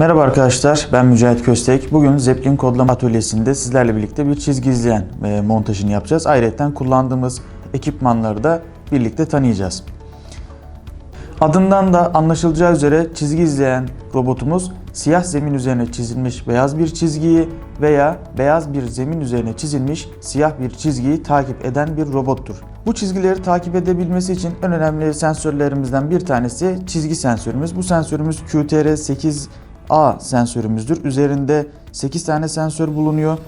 Merhaba arkadaşlar, ben Mücahit Köstek. Bugün Zeppelin kodlama atölyesinde sizlerle birlikte bir çizgi izleyen e, montajını yapacağız. Ayrıca kullandığımız ekipmanları da birlikte tanıyacağız. Adından da anlaşılacağı üzere çizgi izleyen robotumuz siyah zemin üzerine çizilmiş beyaz bir çizgiyi veya beyaz bir zemin üzerine çizilmiş siyah bir çizgiyi takip eden bir robottur. Bu çizgileri takip edebilmesi için en önemli sensörlerimizden bir tanesi çizgi sensörümüz. Bu sensörümüz QTR8A sensörümüzdür. Üzerinde 8 tane sensör bulunuyor.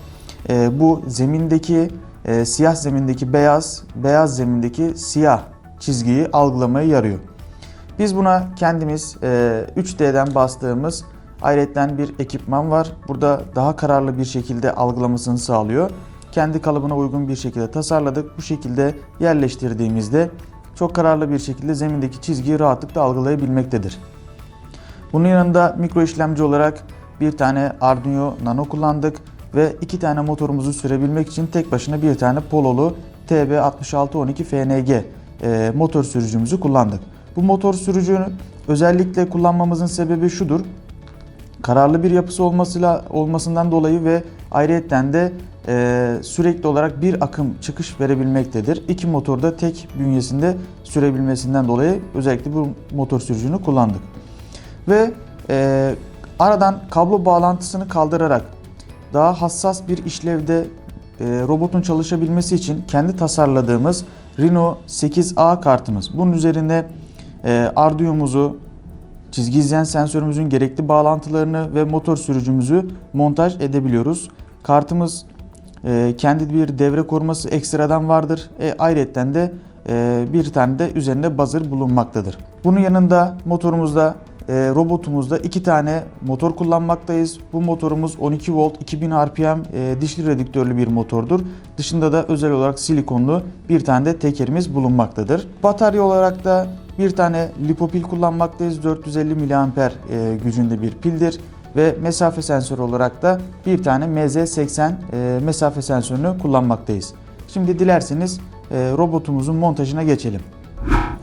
Ee, bu zemindeki e, siyah zemindeki beyaz, beyaz zemindeki siyah çizgiyi algılamaya yarıyor. Biz buna kendimiz e, 3D'den bastığımız ayrıca bir ekipman var. Burada daha kararlı bir şekilde algılamasını sağlıyor. Kendi kalıbına uygun bir şekilde tasarladık. Bu şekilde yerleştirdiğimizde çok kararlı bir şekilde zemindeki çizgiyi rahatlıkla algılayabilmektedir. Bunun yanında mikro işlemci olarak bir tane Arduino Nano kullandık ve iki tane motorumuzu sürebilmek için tek başına bir tane Pololu TB6612 FNG e, motor sürücümüzü kullandık. Bu motor sürücünü özellikle kullanmamızın sebebi şudur. Kararlı bir yapısı olmasıyla olmasından dolayı ve ayrıyetten de e, sürekli olarak bir akım çıkış verebilmektedir. İki motor da tek bünyesinde sürebilmesinden dolayı özellikle bu motor sürücünü kullandık. Ve e, aradan kablo bağlantısını kaldırarak daha hassas bir işlevde e, robotun çalışabilmesi için kendi tasarladığımız Reno 8A kartımız. Bunun üzerine e, Arduino'muzu, çizgi izleyen sensörümüzün gerekli bağlantılarını ve motor sürücümüzü montaj edebiliyoruz. Kartımız e, kendi bir devre koruması ekstradan vardır. E, ayrıca de e, bir tane de üzerinde buzzer bulunmaktadır. Bunun yanında motorumuzda robotumuzda iki tane motor kullanmaktayız. Bu motorumuz 12 volt 2000 RPM e, dişli redüktörlü bir motordur. Dışında da özel olarak silikonlu bir tane de tekerimiz bulunmaktadır. Batarya olarak da bir tane lipopil kullanmaktayız. 450 mAh e, gücünde bir pildir ve mesafe sensörü olarak da bir tane MZ80 e, mesafe sensörünü kullanmaktayız. Şimdi dilerseniz robotumuzun montajına geçelim.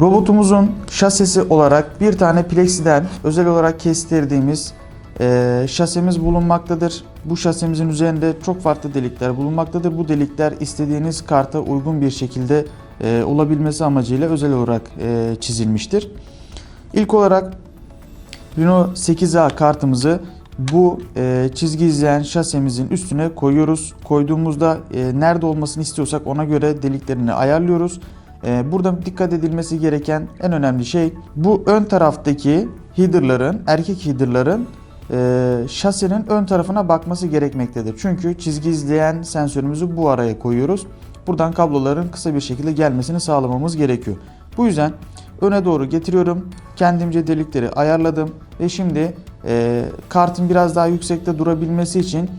Robotumuzun şasisi olarak bir tane plexiden özel olarak kestirdiğimiz e, şasemiz bulunmaktadır. Bu şasemizin üzerinde çok farklı delikler bulunmaktadır. Bu delikler istediğiniz karta uygun bir şekilde e, olabilmesi amacıyla özel olarak e, çizilmiştir. İlk olarak Renault 8A kartımızı bu e, çizgi izleyen şasemizin üstüne koyuyoruz. Koyduğumuzda e, nerede olmasını istiyorsak ona göre deliklerini ayarlıyoruz. E, burada dikkat edilmesi gereken en önemli şey bu ön taraftaki header'ların, erkek header'ların e, şasenin ön tarafına bakması gerekmektedir. Çünkü çizgi izleyen sensörümüzü bu araya koyuyoruz. Buradan kabloların kısa bir şekilde gelmesini sağlamamız gerekiyor. Bu yüzden öne doğru getiriyorum. Kendimce delikleri ayarladım ve şimdi e, kartın biraz daha yüksekte durabilmesi için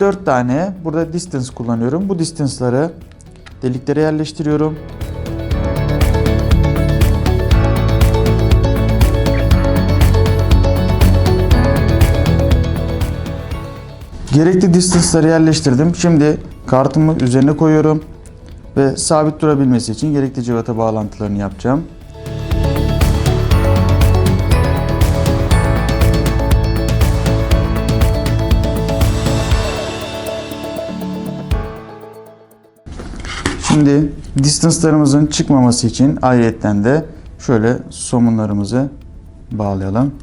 4 tane burada distance kullanıyorum. Bu distance'ları deliklere yerleştiriyorum. Gerekli distance'ları yerleştirdim. Şimdi kartımı üzerine koyuyorum ve sabit durabilmesi için gerekli cıvata bağlantılarını yapacağım. Şimdi distance'larımızın çıkmaması için ayrıyetten de şöyle somunlarımızı bağlayalım.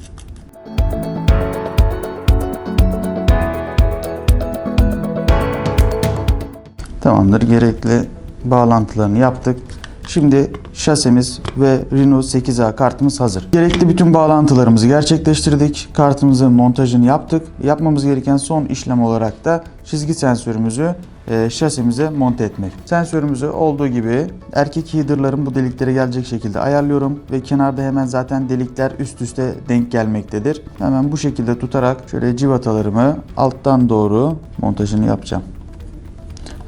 Tamamdır. Gerekli bağlantılarını yaptık. Şimdi şasemiz ve Renault 8A kartımız hazır. Gerekli bütün bağlantılarımızı gerçekleştirdik. Kartımızın montajını yaptık. Yapmamız gereken son işlem olarak da çizgi sensörümüzü e, şasemize monte etmek. Sensörümüzü olduğu gibi erkek header'ların bu deliklere gelecek şekilde ayarlıyorum ve kenarda hemen zaten delikler üst üste denk gelmektedir. Hemen bu şekilde tutarak şöyle civatalarımı alttan doğru montajını yapacağım.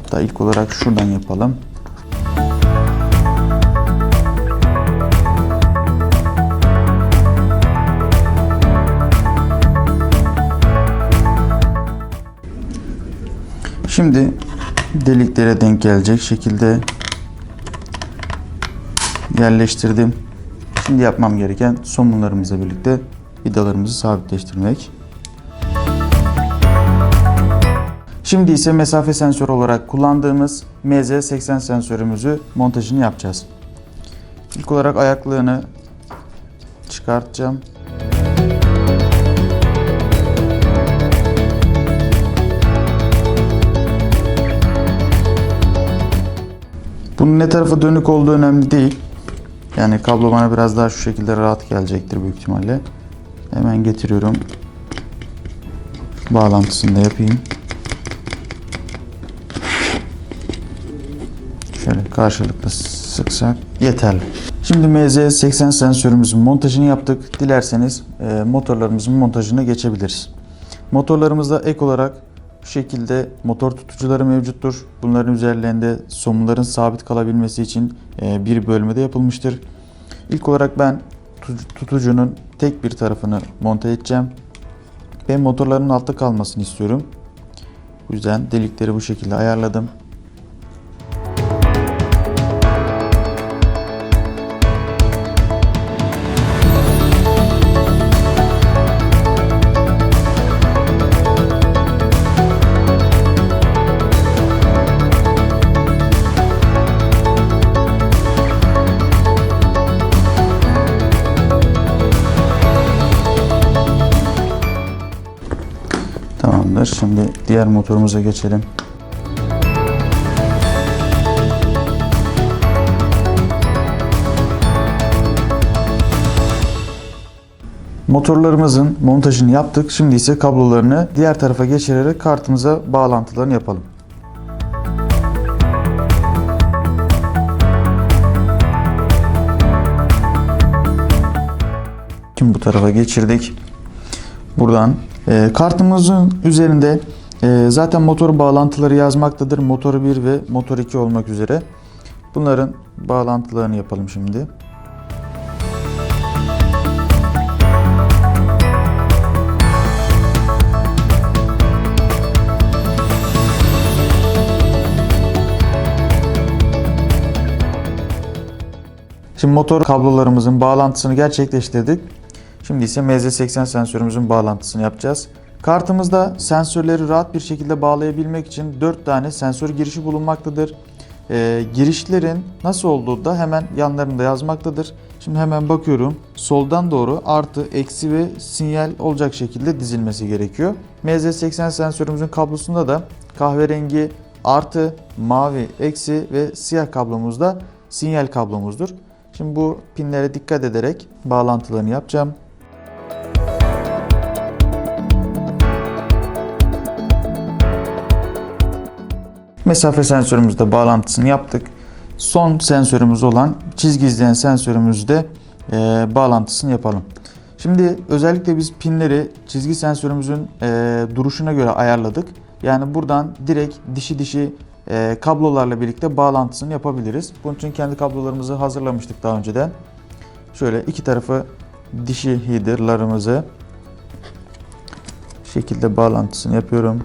Hatta ilk olarak şuradan yapalım. Şimdi deliklere denk gelecek şekilde yerleştirdim. Şimdi yapmam gereken somunlarımızla birlikte vidalarımızı sabitleştirmek. Şimdi ise mesafe sensörü olarak kullandığımız MZ80 sensörümüzü montajını yapacağız. İlk olarak ayaklığını çıkartacağım. Bunun ne tarafa dönük olduğu önemli değil. Yani kablo bana biraz daha şu şekilde rahat gelecektir büyük ihtimalle. Hemen getiriyorum. Bağlantısını da yapayım. Karşılıklı sıksak yeterli. Şimdi MZ80 sensörümüzün montajını yaptık. Dilerseniz e, motorlarımızın montajına geçebiliriz. Motorlarımızda ek olarak bu şekilde motor tutucuları mevcuttur. Bunların üzerlerinde somunların sabit kalabilmesi için e, bir bölmede yapılmıştır. İlk olarak ben tutucu- tutucunun tek bir tarafını monte edeceğim. Ve motorların altta kalmasını istiyorum. Bu yüzden delikleri bu şekilde ayarladım. Şimdi diğer motorumuza geçelim. Motorlarımızın montajını yaptık. Şimdi ise kablolarını diğer tarafa geçirerek kartımıza bağlantılarını yapalım. Şimdi bu tarafa geçirdik. Buradan e, kartımızın üzerinde e, zaten motor bağlantıları yazmaktadır. Motor 1 ve motor 2 olmak üzere. Bunların bağlantılarını yapalım şimdi. Şimdi motor kablolarımızın bağlantısını gerçekleştirdik. Şimdi ise MZ80 sensörümüzün bağlantısını yapacağız. Kartımızda sensörleri rahat bir şekilde bağlayabilmek için 4 tane sensör girişi bulunmaktadır. Ee, girişlerin nasıl olduğu da hemen yanlarında yazmaktadır. Şimdi hemen bakıyorum. Soldan doğru artı, eksi ve sinyal olacak şekilde dizilmesi gerekiyor. MZ80 sensörümüzün kablosunda da kahverengi artı, mavi, eksi ve siyah kablomuz da sinyal kablomuzdur. Şimdi bu pinlere dikkat ederek bağlantılarını yapacağım. Mesafe sensörümüzde bağlantısını yaptık. Son sensörümüz olan çizgi izleyen sensörümüzde e, bağlantısını yapalım. Şimdi özellikle biz pinleri çizgi sensörümüzün e, duruşuna göre ayarladık. Yani buradan direkt dişi dişi e, kablolarla birlikte bağlantısını yapabiliriz. Bunun için kendi kablolarımızı hazırlamıştık daha önceden. Şöyle iki tarafı dişi header'larımızı şekilde bağlantısını yapıyorum.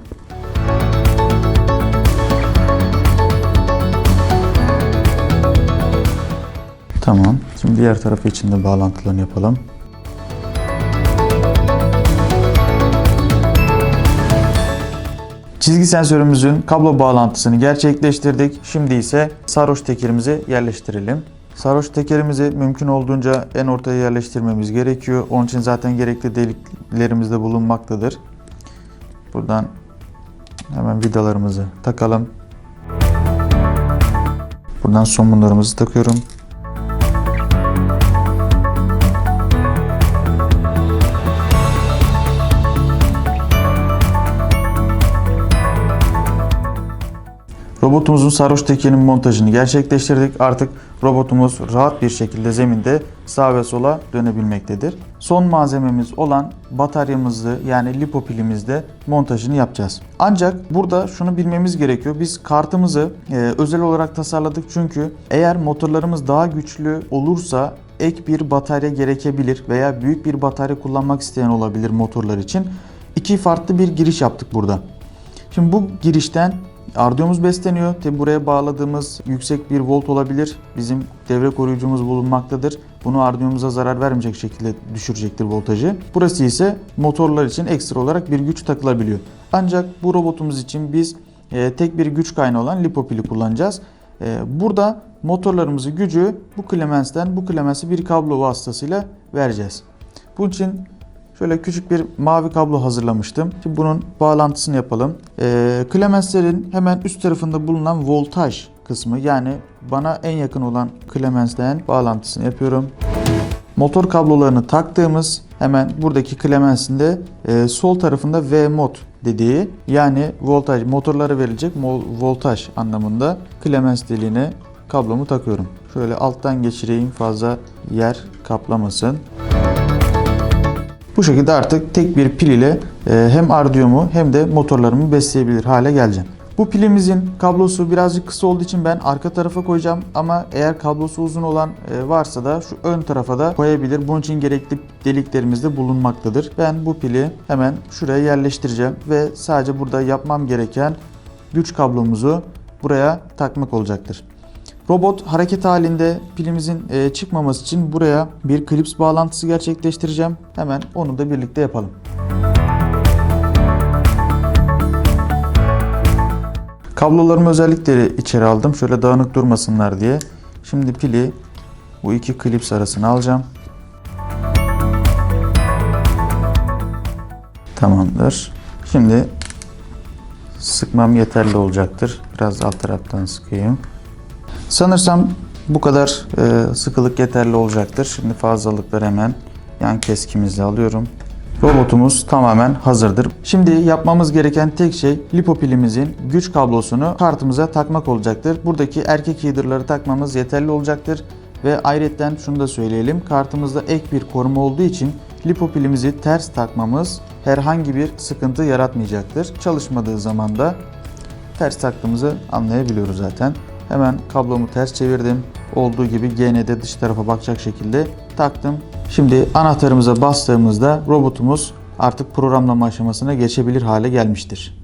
Tamam. Şimdi diğer tarafı için de bağlantılarını yapalım. Çizgi sensörümüzün kablo bağlantısını gerçekleştirdik. Şimdi ise sarhoş tekerimizi yerleştirelim. Sarhoş tekerimizi mümkün olduğunca en ortaya yerleştirmemiz gerekiyor. Onun için zaten gerekli deliklerimiz de bulunmaktadır. Buradan hemen vidalarımızı takalım. Buradan somunlarımızı takıyorum. Robotumuzun sarhoş tekerinin montajını gerçekleştirdik. Artık robotumuz rahat bir şekilde zeminde sağa ve sola dönebilmektedir. Son malzememiz olan bataryamızı yani lipopilimizde montajını yapacağız. Ancak burada şunu bilmemiz gerekiyor. Biz kartımızı e, özel olarak tasarladık çünkü eğer motorlarımız daha güçlü olursa ek bir batarya gerekebilir veya büyük bir batarya kullanmak isteyen olabilir motorlar için. İki farklı bir giriş yaptık burada. Şimdi bu girişten Ardiyomuz besleniyor. Tabi buraya bağladığımız yüksek bir volt olabilir. Bizim devre koruyucumuz bulunmaktadır. Bunu ardiyomuza zarar vermeyecek şekilde düşürecektir voltajı. Burası ise motorlar için ekstra olarak bir güç takılabiliyor. Ancak bu robotumuz için biz e, tek bir güç kaynağı olan lipo pili kullanacağız. E, burada motorlarımızı gücü bu Clemens'ten bu Clemens'e bir kablo vasıtasıyla vereceğiz. Bunun için şöyle küçük bir mavi kablo hazırlamıştım. Şimdi bunun bağlantısını yapalım. E, Clemens'lerin hemen üst tarafında bulunan voltaj kısmı yani bana en yakın olan Clemens'ten bağlantısını yapıyorum. Motor kablolarını taktığımız hemen buradaki Clemens'in de e, sol tarafında V mod dediği yani voltaj motorlara verilecek voltaj anlamında Clemens deliğine kablomu takıyorum. Şöyle alttan geçireyim fazla yer kaplamasın. Bu şekilde artık tek bir pil ile e, hem ardiyomu hem de motorlarımı besleyebilir hale geleceğim. Bu pilimizin kablosu birazcık kısa olduğu için ben arka tarafa koyacağım ama eğer kablosu uzun olan e, varsa da şu ön tarafa da koyabilir. Bunun için gerekli deliklerimiz de bulunmaktadır. Ben bu pili hemen şuraya yerleştireceğim ve sadece burada yapmam gereken güç kablomuzu buraya takmak olacaktır. Robot hareket halinde pilimizin e, çıkmaması için buraya bir klips bağlantısı gerçekleştireceğim. Hemen onu da birlikte yapalım. Kablolarımı özellikle içeri aldım. Şöyle dağınık durmasınlar diye. Şimdi pili bu iki klips arasına alacağım. Tamamdır. Şimdi sıkmam yeterli olacaktır. Biraz alt taraftan sıkayım. Sanırsam bu kadar e, sıkılık yeterli olacaktır. Şimdi fazlalıkları hemen yan keskimizle alıyorum. Robotumuz tamamen hazırdır. Şimdi yapmamız gereken tek şey lipopilimizin güç kablosunu kartımıza takmak olacaktır. Buradaki erkek header'ları takmamız yeterli olacaktır. Ve ayrıca şunu da söyleyelim. Kartımızda ek bir koruma olduğu için lipopilimizi ters takmamız herhangi bir sıkıntı yaratmayacaktır. Çalışmadığı zaman da ters taktığımızı anlayabiliyoruz zaten. Hemen kablomu ters çevirdim. Olduğu gibi GND dış tarafa bakacak şekilde taktım. Şimdi anahtarımıza bastığımızda robotumuz artık programlama aşamasına geçebilir hale gelmiştir.